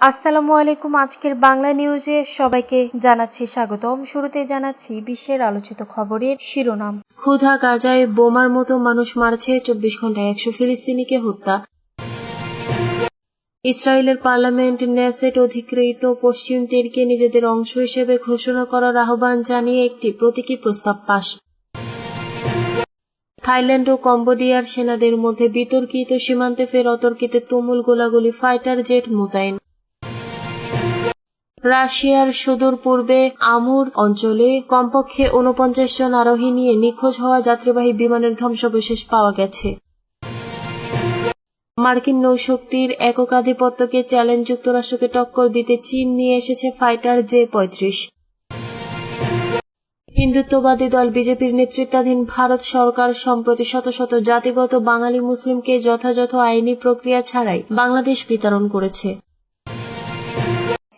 আসসালামু আলাইকুম। আজকের বাংলা নিউজে সবাইকে জানাচ্ছি স্বাগতম। শুরুতে জানাচ্ছি বিশ্বের আলোচিত খবরের শিরোনাম। ক্ষুধা গাজায় বোমার মতো মানুষ মারছে, চব্বিশ ঘন্টায় একশো ফিলিস্তিনিকে হত্যা। ইসরায়েলের পার্লামেন্ট নেসেট অধিকৃত পশ্চিম তীরকে নিজেদের অংশ হিসেবে ঘোষণা করার আহ্বান জানিয়ে একটি প্রতীকী প্রস্তাব পাশ থাইল্যান্ড ও কম্বোডিয়ার সেনাদের মধ্যে বিতর্কিত সীমান্তে ফের অতর্কিতে তুমুল গোলাগুলি ফাইটার জেট মোতায়েন। রাশিয়ার সুদূর পূর্বে আমুর অঞ্চলে কমপক্ষে উনপঞ্চাশ জন আরোহী নিয়ে নিখোঁজ হওয়া যাত্রীবাহী বিমানের ধ্বংসাবশেষ পাওয়া গেছে। মার্কিন নৌশক্তির এককাধিপত্যকে চ্যালেঞ্জ যুক্তরাষ্ট্রকে টক্কর দিতে চীন নিয়ে এসেছে ফাইটার জে পঁয়ত্রিশ। হিন্দুত্ববাদী দল বিজেপির নেতৃত্বাধীন ভারত সরকার সম্প্রতি শত শত জাতিগত বাঙালি মুসলিমকে যথাযথ আইনি প্রক্রিয়া ছাড়াই বাংলাদেশ বিতরণ করেছে।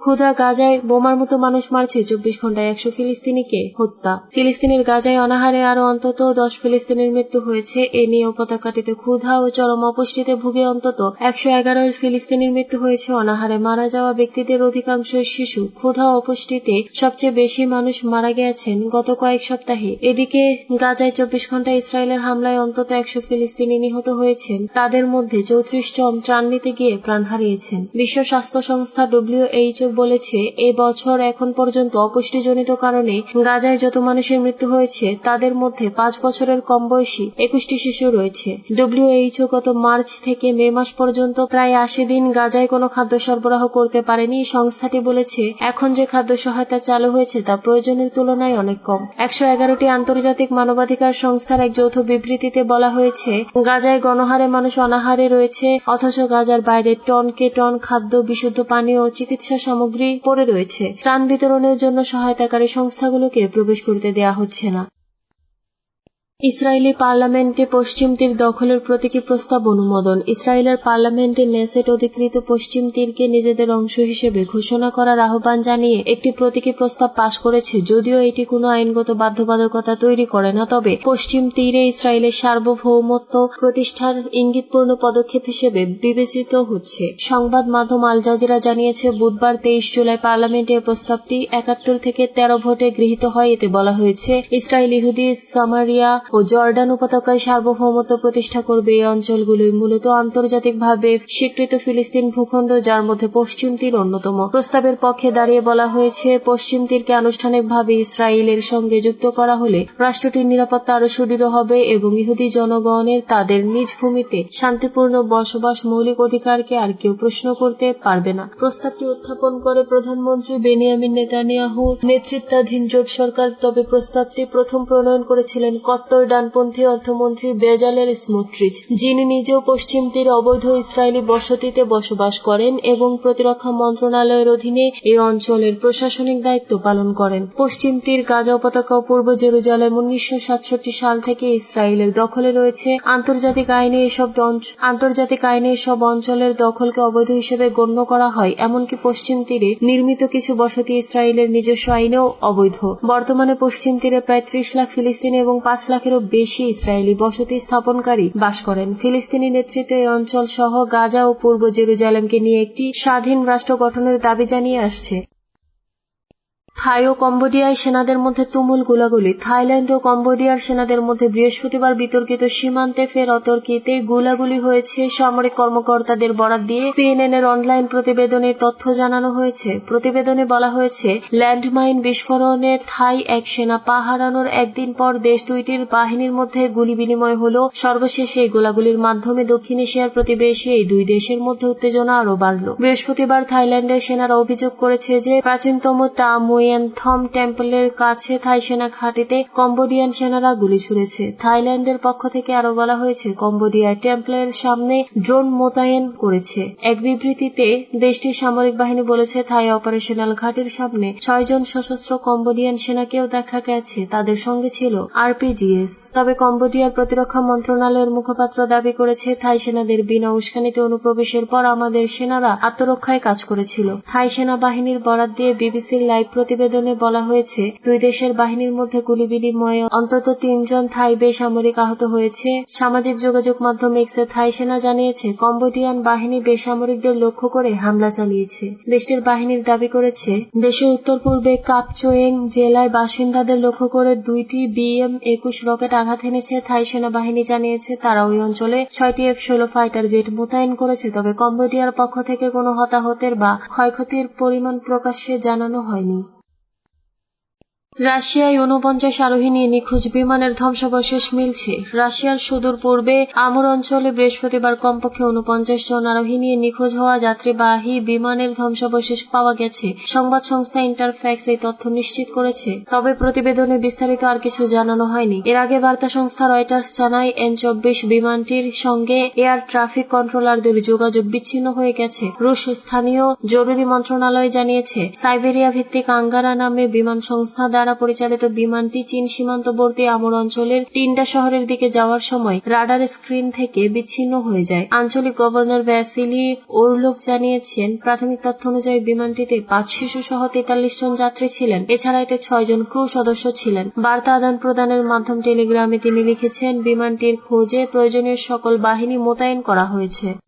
ক্ষুধা গাজায় বোমার মতো মানুষ মারছে, চব্বিশ ঘন্টায় একশো ফিলিস্তিনিকে হত্যা। ফিলিস্তিনের গাজায় অনাহারে আরও অন্তত দশ ফিলিস্তিনের মৃত্যু হয়েছে। এ নিয়ে উপত্যকাটিতে ক্ষুধা ও চরম অপুষ্টিতে ভুগে অন্তত একশো এগারো ফিলিস্তিনের মৃত্যু হয়েছে। অনাহারে মারা যাওয়া ব্যক্তিদের অধিকাংশ শিশু। ক্ষুধা অপুষ্টিতে সবচেয়ে বেশি মানুষ মারা গেছেন গত কয়েক সপ্তাহে। এদিকে গাজায় চব্বিশ ঘণ্টা ইসরায়েলের হামলায় অন্তত একশো ফিলিস্তিনি নিহত হয়েছেন। তাদের মধ্যে চৌত্রিশ জন ত্রাণ নিতে গিয়ে প্রাণ হারিয়েছেন। বিশ্ব স্বাস্থ্য সংস্থা ডব্লিউএইচও বলেছে, এ বছর এখন পর্যন্ত অপুষ্টিজনিত কারণে গাজায় যত মানুষের মৃত্যু হয়েছে, তাদের মধ্যে পাঁচ বছরের কম বয়সী একুশটি শিশু রয়েছে। ডব্লিউএইচও গত মার্চ থেকে মে মাস পর্যন্ত প্রায় আশি দিন গাজায় কোনো খাদ্য সরবরাহ করতে পারেনি। সংস্থাটি বলেছে, এখন যে খাদ্য সহায়তা চালু হয়েছে তা প্রয়োজনের তুলনায় অনেক কম। একশো এগারোটি আন্তর্জাতিক মানবাধিকার সংস্থার এক যৌথ বিবৃতিতে বলা হয়েছে, গাজায় গণহারে মানুষ অনাহারে রয়েছে, অথচ গাজার বাইরে টনকে টন খাদ্য, বিশুদ্ধ পানীয় ও চিকিৎসা সামগ্রী পড়ে রয়েছে। ত্রাণ বিতরণের জন্য সহায়তাকারী সংস্থাগুলোকে প্রবেশ করতে দেয়া হচ্ছে না। ইসরায়েলি পার্লামেন্টে পশ্চিম তীর দখলের প্রতীকী প্রস্তাব অনুমোদন। ইসরায়েলের পার্লামেন্টে নেসেট অধিকৃত পশ্চিম তীরকে নিজেদের অংশ হিসেবে ঘোষণা করার আহ্বান জানিয়ে একটি প্রতীকী প্রস্তাব পাশ করেছে। যদিও এটি কোনো আইনগত বাধ্যবাধকতা তৈরি করে না, তবে পশ্চিম তীরে ইসরায়েলের সার্বভৌমত্ব প্রতিষ্ঠার ইঙ্গিতপূর্ণ পদক্ষেপ হিসেবে বিবেচিত হচ্ছে। সংবাদ মাধ্যম আল জাজিরা জানিয়েছে, বুধবার তেইশ জুলাই পার্লামেন্টে প্রস্তাবটি একাত্তর থেকে তেরো ভোটে গৃহীত হয়। এতে বলা হয়েছে, ইসরায়েল ইহুদি সামারিয়া ও জর্ডান উপত্যকায় সার্বভৌমত্ব প্রতিষ্ঠা করবে এই অঞ্চলগুলোই মূলত আন্তর্জাতিকভাবে স্বীকৃত ফিলিস্তিন ভূখণ্ড, যার মধ্যে পশ্চিম তীর অন্যতম। প্রস্তাবের পক্ষে দাঁড়িয়ে বলা হয়েছে, পশ্চিম তীরকে আনুষ্ঠানিকভাবে ইসরায়েলের সঙ্গে যুক্ত করা হলে রাষ্ট্রটির নিরাপত্তা আরও সুদৃঢ় হবে এবং ইহুদি জনগণের তাদের নিজ ভূমিতে শান্তিপূর্ণ বসবাস মৌলিক অধিকারকে আর কেউ প্রশ্ন করতে পারবে না। প্রস্তাবটি উত্থাপন করে প্রধানমন্ত্রী বেনিয়ামিন নেতানিয়াহু নেতৃত্বাধীন জোট সরকার, তবে প্রস্তাবটি প্রথম প্রণয়ন করেছিলেন কট্টর ডানপন্থী অর্থমন্ত্রী বেজালের স্মোট্রিচ যিনি নিজেও পশ্চিম তীরে অবৈধ ইসরায়েলি বসতিতে বসবাস করেন এবং প্রতিরক্ষা মন্ত্রণালয়ের অধীনে এই অঞ্চলের প্রশাসনিক দায়িত্ব পালন করেন। পশ্চিম তীর গাজা উপত্যকা পূর্ব জেরুজালেম উনিশশো সাতষট্টি সাল থেকে ইসরায়েলের দখলে রয়েছে। আন্তর্জাতিক আইনে এসব আন্তর্জাতিক আইনে এসব অঞ্চলের দখলকে অবৈধ হিসেবে গণ্য করা হয়, এমনকি পশ্চিম তীরে নির্মিত কিছু বসতি ইসরায়েলের নিজস্ব আইনেও অবৈধ। বর্তমানে পশ্চিম তীরে প্রায় ত্রিশ লাখ ফিলিস্তিনি এবং পাঁচ লাখেরও বেশি ইসরায়েলি বসতি স্থাপনকারী বাস করেন। ফিলিস্তিনি নেতৃত্ব এই অঞ্চল সহ গাজা ও পূর্ব জেরুজালেমকে নিয়ে একটি স্বাধীন রাষ্ট্র গঠনের দাবি জানিয়ে আসছে। থাই ও কম্বোডিয়ায় সেনাদের মধ্যে তুমুল গোলাগুলি। থাইল্যান্ড ও কম্বোডিয়ার সেনাদের মধ্যে বৃহস্পতিবার বিতর্কিত সীমান্তে ফের অতর্কিতে গোলাগুলি হয়েছে। সামরিক কর্মকর্তাদের বরাত দিয়ে সিএনএন এর অনলাইন প্রতিবেদনে তথ্য জানানো হয়েছে। প্রতিবেদনে বলা হয়েছে, ল্যান্ডমাইন বিস্ফোরণে থাই এক সেনা পা হারানোর একদিন পর দেশ দুইটির বাহিনীর মধ্যে গুলি বিনিময় হল। সর্বশেষ এই গোলাগুলির মাধ্যমে দক্ষিণ এশিয়ার প্রতিবেশী এই দুই দেশের মধ্যে উত্তেজনা আরও বাড়ল। বৃহস্পতিবার থাইল্যান্ডের সেনারা অভিযোগ করেছে যে, প্রাচীনতম টামুয়েনথম টেম্পলের কাছে থাই সেনা ঘাঁটিতে কম্বোডিয়ান সেনারা গুলি ছুড়েছে। থাইল্যান্ডের পক্ষ থেকে আরও বলা হয়েছে কম্বোডিয়ায় টেম্পলের সামনে ড্রোন মোতায়েন করেছে। এক বিবৃতিতে, দেশটির সামরিক বাহিনী বলেছে, থাই অপারেশনাল ঘাটির সামনে ছয়জন সশস্ত্র কম্বোডিয়ান সেনাকেও দেখা গেছে, তাদের সঙ্গে ছিল আরপিজিএস। তবে কম্বোডিয়ার প্রতিরক্ষা মন্ত্রণালয়ের মুখপাত্র দাবি করেছে, থাই সেনাদের বিনা উস্কানিতে অনুপ্রবেশের পর আমাদের সেনারা আত্মরক্ষায় কাজ করেছিল। থাই সেনাবাহিনীর বরাত দিয়ে বিবিসির লাইভ প্রতিবেদন প্রতিবেদনে বলা হয়েছে, দুই দেশের বাহিনীর মধ্যে গুলি বিনিময়ে অন্তত তিনজন থাই বেসামরিক আহত হয়েছে। সামাজিক যোগাযোগ মাধ্যম এক্সে থাই সেনা জানিয়েছে, কম্বোডিয়ান বাহিনী বেসামরিকদের লক্ষ্য করে হামলা চালিয়েছে। দেশটির বাহিনীর দাবি করেছে, দেশের উত্তর পূর্বে কাপচোয়েং জেলায় বাসিন্দাদের লক্ষ্য করে দুইটি বিএম একুশ রকেট আঘাত এনেছে থাই সেনাবাহিনী জানিয়েছে। তারা ওই অঞ্চলে ছয়টি এফ ষোলো ফাইটার জেট মোতায়েন করেছে, তবে কম্বোডিয়ার পক্ষ থেকে কোনো হতাহতের বা ক্ষয়ক্ষতির পরিমাণ প্রকাশ্যে জানানো হয়নি। রাশিয়ায় ঊনপঞ্চাশ আরোহী নিয়ে নিখোঁজ বিমানের ধ্বংসাবশেষ মিলছে। রাশিয়ার সুদূর পূর্বে আমর অঞ্চলে বৃহস্পতিবার কমপক্ষে ঊনপঞ্চাশ জন আরোহী নিয়ে নিখোঁজ হওয়া যাত্রীবাহী বিমানের ধ্বংসাবশেষ পাওয়া গেছে। সংবাদ সংস্থা ইন্টারফ্যাক্স এই তথ্য নিশ্চিত করেছে। তবে প্রতিবেদনে বিস্তারিত আর কিছু জানানো হয়নি। এর আগে বার্তা সংস্থা রয়টার্স জানায়, এন চব্বিশ বিমানটির সঙ্গে এয়ার ট্রাফিক কন্ট্রোলারদের যোগাযোগ বিচ্ছিন্ন হয়ে গেছে। রুশ স্থানীয় জরুরি মন্ত্রণালয় জানিয়েছে সাইবেরিয়া ভিত্তিক আঙ্গারা নামে বিমান সংস্থা দ্বারা পরিচালিত বিমানটি চীন সীমান্তবর্তী আমর অঞ্চলের টিন্ডা শহরের দিকে যাওয়ার সময় রাডার স্ক্রিন থেকে বিচ্ছিন্ন হয়ে যায়। আঞ্চলিক গভর্নর ভ্যাসিলি ওরলোভ জানিয়েছেন, প্রাথমিক তথ্য অনুযায়ী বিমানটিতে পাঁচ শিশু সহ তেতাল্লিশ জন যাত্রী ছিলেন। এছাড়া এতে ছয় জন ক্রু সদস্য ছিলেন। বার্তা আদান প্রদানের মাধ্যম টেলিগ্রামে তিনি লিখেছেন, বিমানটির খোঁজে প্রয়োজনীয় সকল বাহিনী মোতায়েন করা হয়েছে।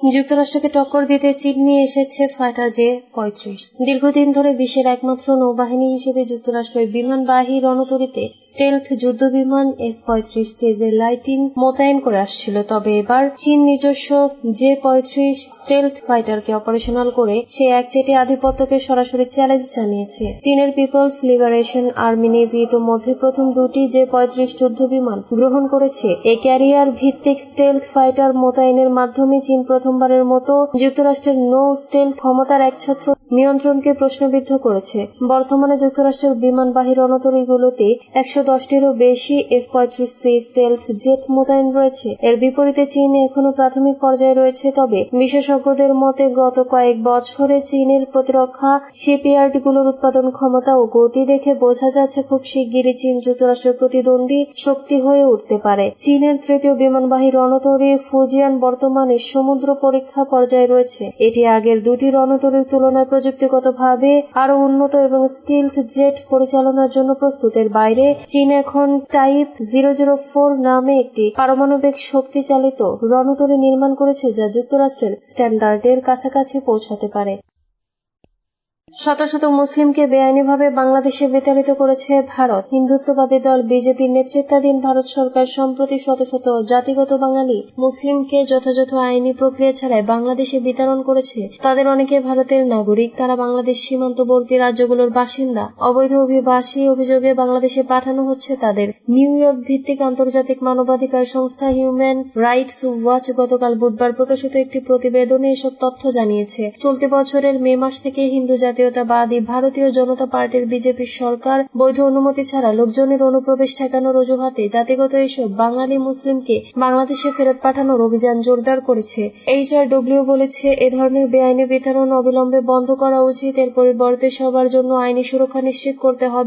যুক্তরাষ্ট্রকে টক্কর দিতে চীন নিয়ে এসেছে ফাইটার জে পঁয়ত্রিশ। দীর্ঘদিন ধরে বিশ্বের একমাত্র নৌবাহিনী হিসেবে যুক্তরাষ্ট্র বিমানবাহী রণতরীতে স্টেলথ যুদ্ধ বিমান এফ পঁয়ত্রিশ সেজের লাইটিং মোতায়েন করে আসছিল। তবে এবার চীন নিজস্ব জে পঁয়ত্রিশ স্টেলথ ফাইটারকে অপারেশনাল করে সে একচেটে আধিপত্যকে সরাসরি চ্যালেঞ্জ জানিয়েছে। চীনের পিপলস লিবারেশন আর্মি নেভি ইতোমধ্যে প্রথম দুটি জে পঁয়ত্রিশ যুদ্ধ বিমান গ্রহণ করেছে। এই ক্যারিয়ার ভিত্তিক স্টেলথ ফাইটার মোতায়েনের মাধ্যমে চীন প্রথমবারের মতো যুক্তরাষ্ট্রের নো স্টেল ক্ষমতার একছত্র নিয়ন্ত্রণকে প্রশ্নবিদ্ধ করেছে। বর্তমানে যুক্তরাষ্ট্রের বিমানবাহী রণতরীগুলোতে একশো দশটিরও বেশি এফ পঁয়ত্রিশ সি স্টেলথ জেট মোতায়েন রয়েছে। এর বিপরীতে চীন এখনও প্রাথমিক পর্যায়ে রয়েছে, তবে বিশেষজ্ঞদের মতে গত কয়েক বছরে চীনের প্রতিরক্ষা, শিপইয়ার্ডগুলোর উৎপাদন ক্ষমতা ও গতি দেখে বোঝা যাচ্ছে খুব শিগগিরই চীন যুক্তরাষ্ট্রের প্রতিদ্বন্দ্বী শক্তি হয়ে উঠতে পারে। চীনের তৃতীয় বিমানবাহী রণতরী ফুজিয়ান বর্তমানে সমুদ্র পরীক্ষা পর্যায়ে রয়েছে। এটি আগের দুটি রণতরীর তুলনায় প্রযুক্তিগতভাবে আরও উন্নত এবং স্টিলথ জেট পরিচালনার জন্য প্রস্তুতের বাইরে, চীন এখন টাইপ জিরো জিরো ফোর নামে একটি পারমাণবিক শক্তি চালিত রণতরী নির্মাণ করেছে যা যুক্তরাষ্ট্রের স্ট্যান্ডার্ডের কাছাকাছি পৌঁছাতে পারে। শত শত মুসলিমকে বেআইনিভাবে বাংলাদেশে বিতাড়িত করেছে ভারত। হিন্দুত্ববাদী দল বিজেপির নেতৃত্বাধীন ভারত সরকার সম্প্রতি শত শত জাতিগত বাঙালি মুসলিমকে যথাযথ আইনি প্রক্রিয়া ছাড়াই বাংলাদেশে বিতরণ করেছে। তাদের অনেকে ভারতের নাগরিক, তারা বাংলাদেশ সীমান্তবর্তী রাজ্যগুলোর বাসিন্দা। অবৈধ অভিবাসী অভিযোগে বাংলাদেশে পাঠানো হচ্ছে তাদের। নিউ ইয়র্ক ভিত্তিক আন্তর্জাতিক মানবাধিকার সংস্থা হিউম্যান রাইটস ওয়াচ গতকাল বুধবার প্রকাশিত একটি প্রতিবেদনে এসব তথ্য জানিয়েছে। চলতি বছরের মে মাস থেকে হিন্দু জাতীয়তাবাদী ভারতীয় জনতা পার্টির বিজেপি সরকার বৈধ অনুমতি ছাড়া লোকজনের অনুপ্রবেশ ঠেকানোর অজুহাতে জাতিগত এসব বাঙালি মুসলিমকে বাংলাদেশে ফেরত পাঠানোর অভিযান জোরদার করেছে। এইচআরডব্লিউ বলেছে, এ ধরনের বেআইনি বিতরণ অবিলম্বে বন্ধ করা উচিত। এর পরিবর্তে সবার জন্য আইনি সুরক্ষা নিশ্চিত করতে হবে।